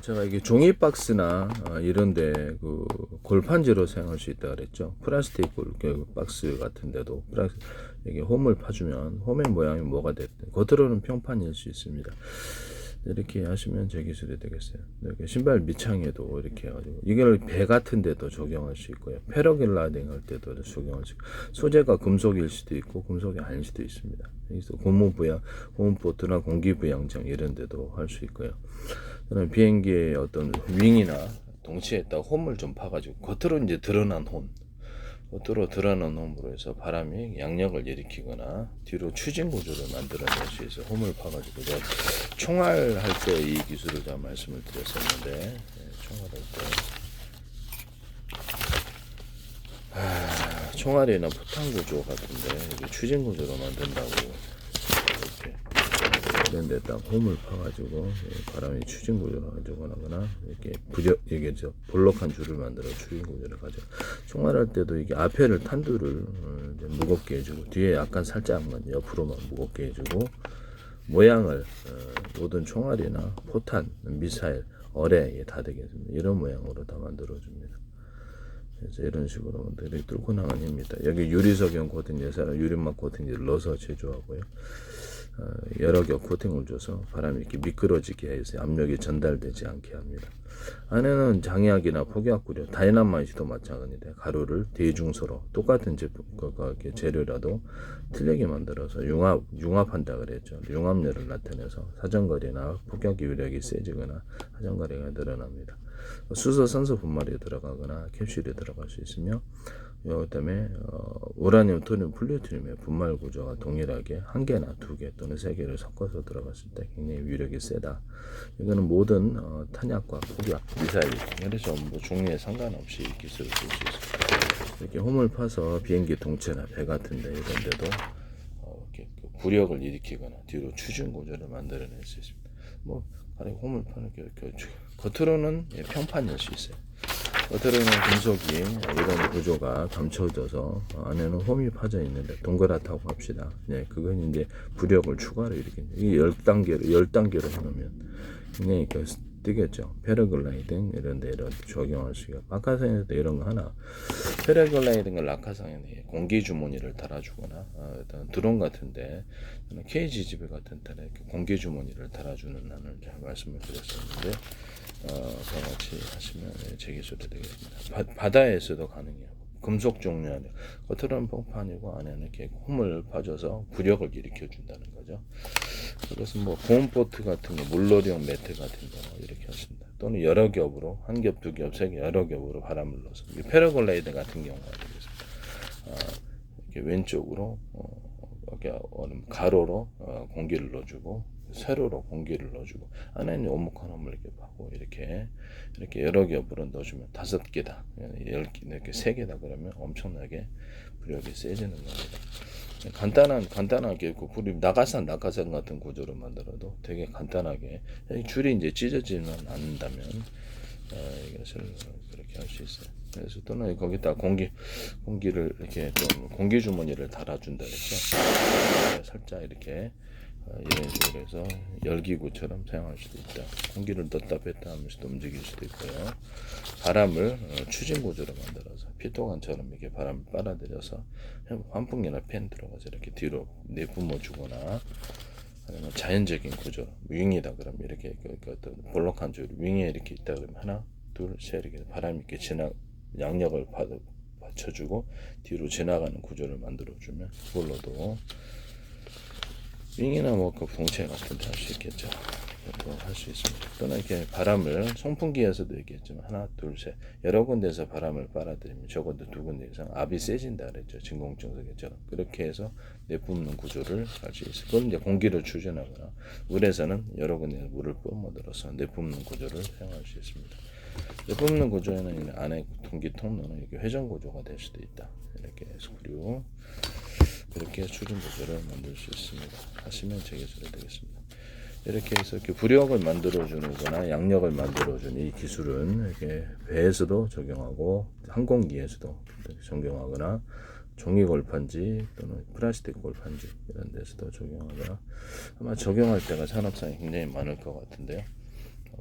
제가 이게 종이 박스나 어, 이런데 그 골판지로 사용할 수 있다 그랬죠. 플라스틱 골, 그 박스 같은데도 플라스 이게 홈을 파주면 홈의 모양이 뭐가 됐든 겉으로는 평판일 수 있습니다. 이렇게 하시면 제 기술이 되겠어요. 이렇게 신발 밑창에도 이렇게 해가지고 이걸 배 같은 데도 적용할 수 있고요. 패러글라이딩 할 때도 적용할 수 있고 소재가 금속일 수도 있고 금속이 아닐 수도 있습니다. 여기서 고무 부양, 고무 보트나 공기 부양장 이런 데도 할 수 있고요. 저는 비행기의 어떤 윙이나 동치에다 홈을 좀 파가지고 겉으로 이제 드러난 홈, 겉으로 드러난 홈으로 해서 바람이 양력을 일으키거나 뒤로 추진 구조를 만들어낼 수 있어 홈을 파가지고 제가 총알 할 때 이 기술을 제가 말씀을 드렸었는데 예, 총알 할 때. 아, 총알이나 포탄 구조 같은데 추진 구조로 만든다고 이런 데다 홈을 파가지고 예, 바람이 추진 구조를 가져가거나 이렇게 부적 이게 저 볼록한 줄을 만들어 추진 구조를 가져 총알할 때도 이게 앞에를 탄두를 어, 무겁게 해주고 뒤에 약간 살짝만 옆으로만 무겁게 해주고 모양을 어, 모든 총알이나 포탄, 미사일, 어뢰에 다 되겠습니다. 이런 모양으로 다 만들어 줍니다. 그래서 이런 식으로 만들어 뚫고 나간 힘입니다. 여기 유리석용 코팅 예사는 유리막 코팅을 넣어서 제조하고요. 어, 여러 겹 코팅을 줘서 바람이 이렇게 미끄러지게 해서 압력이 전달되지 않게 합니다. 안에는 장약이나 폭약구려, 다이나마이트도 마찬가지인데 가루를 대중소로 똑같은 제품, 그, 그, 이렇게 재료라도 틀리게 만들어서 융합, 융합한다 그랬죠. 융합열을 나타내서 사정거리나 폭약 유력이 세지거나 사정거리가 늘어납니다. 수소 산소 분말이 들어가거나 캡슐이 들어갈 수 있으며 그 다음에 어, 우라늄, 토늄, 플루토늄의 분말 구조가 동일하게 한 개나 두 개 또는 세 개를 섞어서 들어갔을 때 굉장히 위력이 세다. 이거는 모든 어, 탄약과 폭약, 미사일 그래서 뭐 종류에 상관없이 이 기술을 쓸 수 있습니다. 이렇게 홈을 파서 비행기 동체나 배 같은데 이런 데도 어, 이렇게 그 부력을 일으키거나 뒤로 추진 구조를 만들어낼 수 있습니다. 뭐 가령 홈을 파는 게 이렇게 겉으로는 예, 평판일 수 있어요. 겉으로는 금속이 이런 구조가 감춰져서 안에는 홈이 파져 있는데 동그랗다고 합시다. 네, 그건 이제 부력을 추가로 이렇게 열 단계로 열 단계로 해놓으면 굉장히 그 뜨겠죠. 패러글라이딩 이런 데 이런 적용할 수 있고 낙하산에도 이런 거 하나 패러글라이딩과 낙하산에 공기 주머니를 달아주거나 어, 어떤 드론 같은데 집에 같은 이렇게 공기 주머니를 달아주는 잘 말씀을 드렸었는데 어, 다 같이 하시면 네, 제 기술이 되겠습니다. 바, 다에서도 가능해요. 금속 종류 안에 겉으로는 펑판이고 안에는 이렇게 홈을 파줘서 부력을 일으켜 준다는 거죠. 그래서 뭐 보온보트 같은 거, 물놀이용 매트 같은 거 이렇게 하십니다. 또는 여러 겹으로 한 겹, 두 겹, 세 겹, 여러 겹으로 바람을 넣어서 이 패러글라이드 같은 경우가 되겠습니다. 아, 이렇게 왼쪽으로 어, 이렇게 가로로 어, 공기를 넣어주고 세로로 공기를 넣어주고 안에는 오목한 홈을 이렇게 파고 이렇게 이렇게 여러 겹으로 넣어주면 다섯 개다, 열 개, 이렇게 세 개다 그러면 엄청나게 부력이 세지는 겁니다. 간단한 간단하게 그 불이 낙하산 낙하산 같은 구조로 만들어도 되게 간단하게 이 줄이 이제 찢어지면 않는다면 어, 이것을 그렇게 할 수 있어요. 그래서 또는 거기다 공기 공기를 이렇게 좀 공기 주머니를 달아준다 그랬죠. 살짝 이렇게 어, 이런 식으로 해서 열기구처럼 사용할 수도 있다. 공기를 넣다 뺐다 하면서도 움직일 수도 있고요. 바람을 어, 추진 구조로 만들어서 피토관처럼 이렇게 바람을 빨아들여서 환풍기나 팬 들어가서 이렇게 뒤로 내뿜어 주거나 아니면 자연적인 구조 윙이다 그러면 이렇게 그, 그 어떤 볼록한 줄 윙에 이렇게 있다 그러면 하나 둘 셋 이렇게 바람이 이렇게 지나 양력을 받, 받쳐주고 뒤로 지나가는 구조를 만들어 주면 그걸로도 윙이나 뭐그 동체 같은 데 할 수 있겠죠. 그것도 할수 있습니다. 또는 이렇게 바람을 송풍기에서도 얘기했지만 하나, 둘, 셋 여러 군데에서 바람을 빨아들이면 적어도 두 군데 이상 압이 세진다 그랬죠. 진공청소기처럼 그렇게 해서 내뿜는 구조를 할 수 있어요. 그건 이제 공기를 추진하거나 물에서는 여러 군데에서 물을 뿜어들어서 내뿜는 구조를 사용할 수 있습니다. 내뿜는 구조에는 안에 공기 통로는 이렇게 회전 구조가 될 수도 있다. 이렇게 스크류 이렇게 추진 구조를 만들 수 있습니다. 하시면 제 기술이 되겠습니다. 이렇게 해서 이렇게 부력을 만들어주거나 양력을 만들어주는 이 기술은 이렇게 배에서도 적용하고 항공기에서도 적용하거나 종이 골판지 또는 플라스틱 골판지 이런 데서도 적용하거나 아마 적용할 때가 산업상에 굉장히 많을 것 같은데요.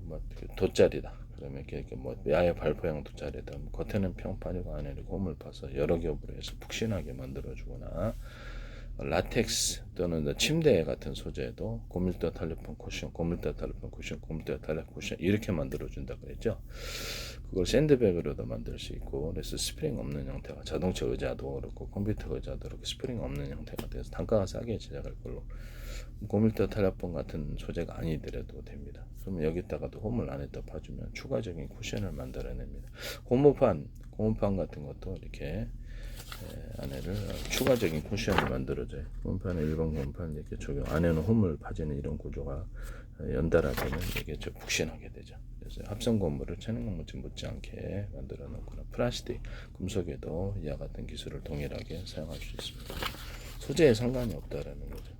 뭐 돗자리다. 그러면 이렇게, 이렇게 뭐 야외 발포형 돗자리다. 뭐 겉에는 평판이고 안에는 홈을 파서 여러 겹으로 해서 푹신하게 만들어주거나 라텍스 또는 침대 같은 소재도 고밀도 탈레폰 쿠션, 고밀도 탈레폰 쿠션, 고밀도 탈레폰 쿠션 이렇게 만들어준다 그랬죠. 그걸 샌드백으로도 만들 수 있고 그래서 스프링 없는 형태가 자동차 의자도 그렇고 컴퓨터 의자도 그렇고 스프링 없는 형태가 돼서 단가가 싸게 제작할 걸로 고밀도 탈레폰 같은 소재가 아니더라도 됩니다. 그러면 여기다가도 홈을 안에다 파주면 추가적인 쿠션을 만들어냅니다. 고무판, 고무판 같은 것도 이렇게 예, 안에를 추가적인 쿠션을 만들어줘요. 원판에 일반 원판 이렇게 적용 안에는 홈을 파지는 이런 구조가 연달아 되면 이게 좀 푹신하게 되죠. 그래서 합성 건물을 천연 건물질 못지않게 만들어 놓거나 플라스틱, 금속에도 이와 같은 기술을 동일하게 사용할 수 있습니다. 소재에 상관이 없다라는 거죠.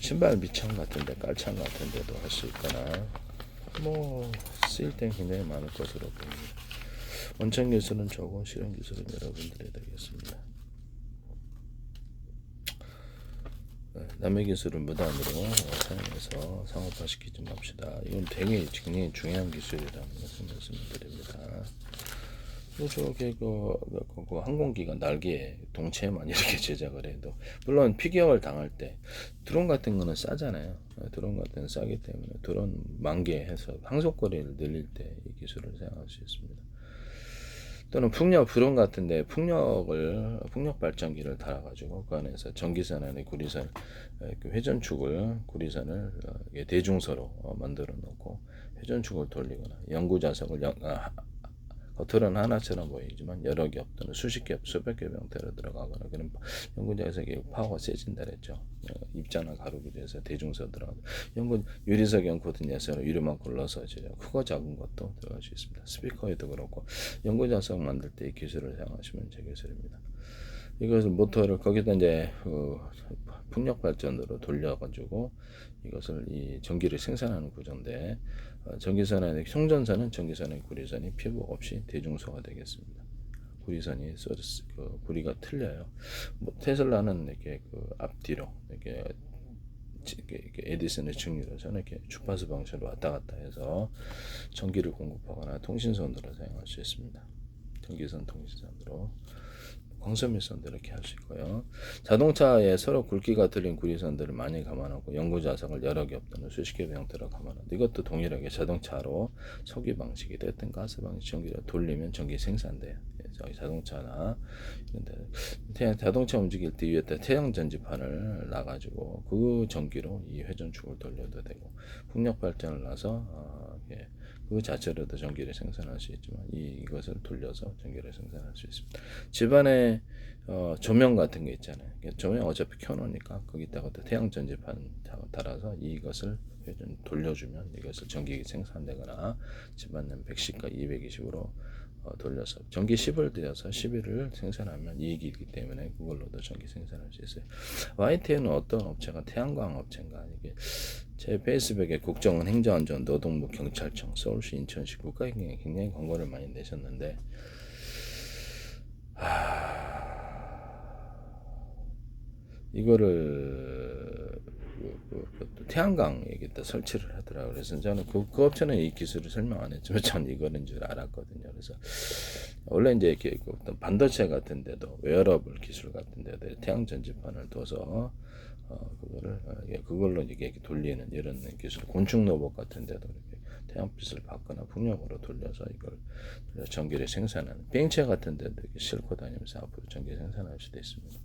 신발 밑창 같은데 깔창 같은데도 할 수 있거나 뭐 쓰일 땐 굉장히 많을 것으로 보입니다. 원천 기술은 저고 실현 기술은 여러분들이 되겠습니다. 네, 남의 기술을 무단으로 어, 사용해서 상업화시키지 맙시다. 이건 되게 굉장히 중요한 기술이라는 것을 말씀드립니다. 또 저게 그, 그, 그 항공기가 날개 동체만 이렇게 제작을 해도 물론 피격을 당할 때 드론 같은 거는 싸잖아요. 어, 드론 같은 건 싸기 때문에 드론 만개 해서 항속거리를 늘릴 때 이 기술을 사용할 수 있습니다. 또는 풍력 불원 같은데 풍력을 풍력 발전기를 달아가지고 그 안에서 전기선 안에 구리선 에, 그 회전축을 구리선을 어, 대중서로 어, 만들어 놓고 회전축을 돌리거나 연구 자석을 연, 아, 겉으로는 하나처럼 보이지만 여러 겹 또는 수십 겹 수백 겹 형태로 들어가거나 그런 연구 자석의 파워가 세진다 그랬죠. 어, 입자나 가루기 돼서 대중서 들어가 연구 유리석 연코든 예서로 유리만 골라서 이제 크고 작은 것도 들어갈 수 있습니다. 스피커에도 그렇고 연구 자석 만들 때 이 기술을 사용하시면 제 기술입니다. 이것을 모터를 거기다 이제 그 풍력 발전으로 돌려가지고 이것을 이 전기를 생산하는 구조인데 어, 전기선의 송전선은 전기선의 구리선이 피복 없이 대중소가 되겠습니다. 구리선이 소스 그 구리가 틀려요. 뭐 테슬라는 이렇게 그 앞뒤로 이렇게 에디슨의 증류로 저는 이렇게 주파수 방식으로 왔다 갔다 해서 전기를 공급하거나 통신선으로 사용할 수 있습니다. 전기선 통신선으로 광선밀선도 이렇게 할 수 있고요. 자동차에 서로 굵기가 틀린 구리선들을 많이 감안하고 연구 자석을 여러 겹 또는 수십 겹의 형태로 감안한다. 이것도 동일하게 자동차로 석유 방식이 됐든 가스 방식 전기를 돌리면 전기 생산돼요. 예, 저기 자동차나 이런데 태양 자동차 움직일 때 위에다 태양 전지판을 놔가지고 그 전기로 이 회전축을 돌려도 되고 풍력 발전을 놔서 어, 예, 그 자체로도 전기를 생산할 수 있지만 이, 이것을 돌려서 전기를 생산할 수 있습니다. 집안에 어, 조명 같은 게 있잖아요. 조명 어차피 켜놓으니까 거기다가 또 태양 전지판 달아서 이것을 돌려주면 이것을 전기 생산되거나 집안은 110과 220으로 어, 돌려서 전기 10을 들여서 11을 생산하면 이익이기 때문에 그걸로도 전기 생산할 수 있어요. YTN은 어떤 업체가 태양광 업체인가 이게 제 페이스북에 국정원 행정안전 노동부 경찰청 서울시 인천시 국가행정에 굉장히 광고를 많이 내셨는데 하... 이거를 태양광 여기다 설치를 하더라고요. 그래서 저는 그, 그 업체는 이 기술을 설명 안 했지만 저는 이거는 줄 알았거든요. 그래서 원래 이제 이렇게 그 어떤 반도체 같은 데도 웨어러블 기술 같은 데도 태양 전지판을 둬서 어, 그거를 어, 예, 그걸로 이게 돌리는 이런 기술 곤충 로봇 같은 데도 이렇게 태양빛을 받거나 풍력으로 돌려서 이걸 전기를 생산하는 비행체 같은 데도 이렇게 싣고 다니면서 앞으로 전기 생산할 수도 있습니다.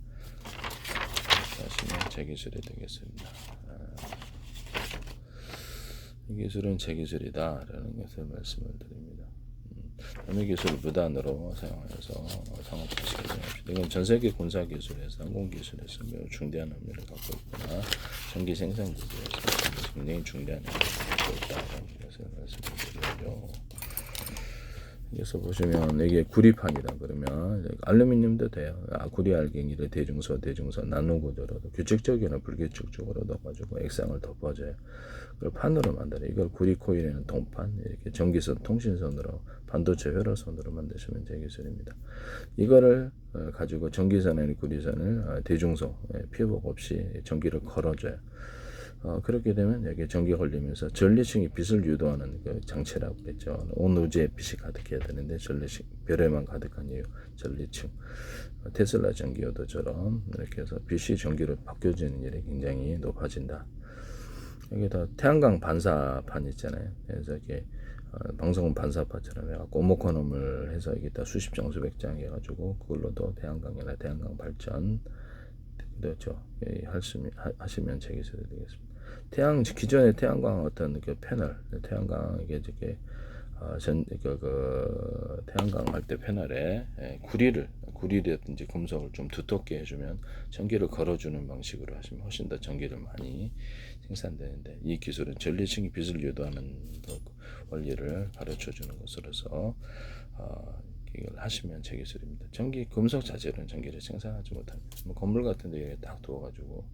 하시면 제 기술이 되겠습니다. 아, 이 기술은 제 기술이다 라는 것을 말씀을 드립니다. 음, 남의 기술을 무단으로 사용하여서 상업화시키지 맙시다. 이건 전 세계 군사 기술에서 항공 기술에서 매우 중대한 의미를 갖고 있구나. 전기 생산 기술에서 굉장히 중대한 의미를 갖고 있다는 것을 말씀드리고요. 여기서 보시면 이게 구리판이다 그러면 알루미늄도 돼요. 아, 구리 알갱이를 대중소 대중소 나누 구조로도 규칙적이나 불규칙적으로 넣어가지고 액상을 덮어줘요. 그걸 판으로 만들어. 이걸 구리 코일에는 동판 이렇게 전기선 통신선으로 반도체 회로선으로 만드시면 제 기술입니다. 이거를 어, 가지고 전기선에 구리선을 어, 대중소 예, 피복 없이 전기를 걸어줘요. 어, 그렇게 되면 여기 전기 걸리면서 전리층이 빛을 유도하는 그 장치라고 그랬죠. 온 우주에 빛이 가득해야 되는데 전리층 별에만 가득한 이유 전리층 어, 테슬라 전기요도처럼 이렇게 해서 빛이 전기로 바뀌어지는 일이 굉장히 높아진다. 여기 다 태양광 반사판 있잖아요. 그래서 이게 어, 방송은 반사판처럼 해갖고 오목화놈을 해서 여기다 수십 장 수백 장 해가지고 그걸로도 태양광이나 태양광 발전 그렇죠. 예, 하시면 제기서 되겠습니다. 태양 기존의 태양광 어떤 그 패널 태양광 이게 저게 어, 전, 그, 그, 태양광 할 때 패널에 예, 구리를, 구리라든지 금속을 좀 두텁게 해주면 전기를 걸어주는 방식으로 하시면 훨씬 더 전기를 많이 생산되는데 이 기술은 전리층이 빛을 유도하는 그 원리를 가르쳐 주는 것으로서 어, 이걸 하시면 제 기술입니다. 전기 금속 자체로는 전기를 생산하지 못합니다. 뭐 건물 같은 데에 딱 두어가지고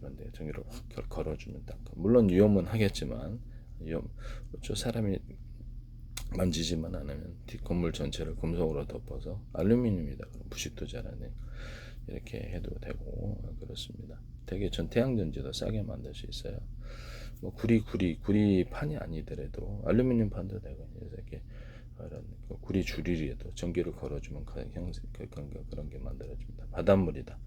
받는데 전기를 확 걸- 걸어주면 딱 물론 위험은 하겠지만 위험 그렇죠 사람이 만지지만 않으면 뒷 건물 전체를 금속으로 덮어서 알루미늄이다 그럼 부식도 잘하네 이렇게 해도 되고 그렇습니다. 되게 전 태양전지도 싸게 만들 수 있어요. 뭐 구리 구리 구리 판이 아니더라도 알루미늄 판도 되고 이렇게 그 구리 줄이라도 전기를 걸어주면 그 그- 그런 게 그런 게 만들어집니다. 바닷물이다.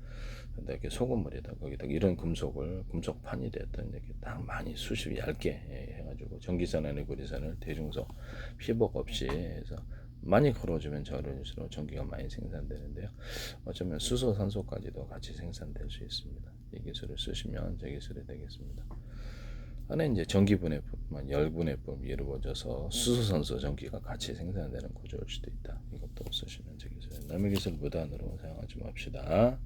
근데 이렇게 소금물이다. 거기다 이런 금속을 금속 판이 됐든 이렇게 딱 많이 수십 얇게 예, 해가지고 전기선이나 구리선을 대중소 피복 없이 해서 많이 걸어주면 저럴수록 전기가 많이 생산되는데요. 어쩌면 수소, 산소까지도 같이 생산될 수 있습니다. 이 기술을 쓰시면 제 기술이 되겠습니다. 안에 이제 전기분해법만 열분해법이 이루어져서 수소산소 전기가 같이 생산되는 구조일 수도 있다. 이것도 제 기술. 남의 기술 무단으로 사용하지 맙시다.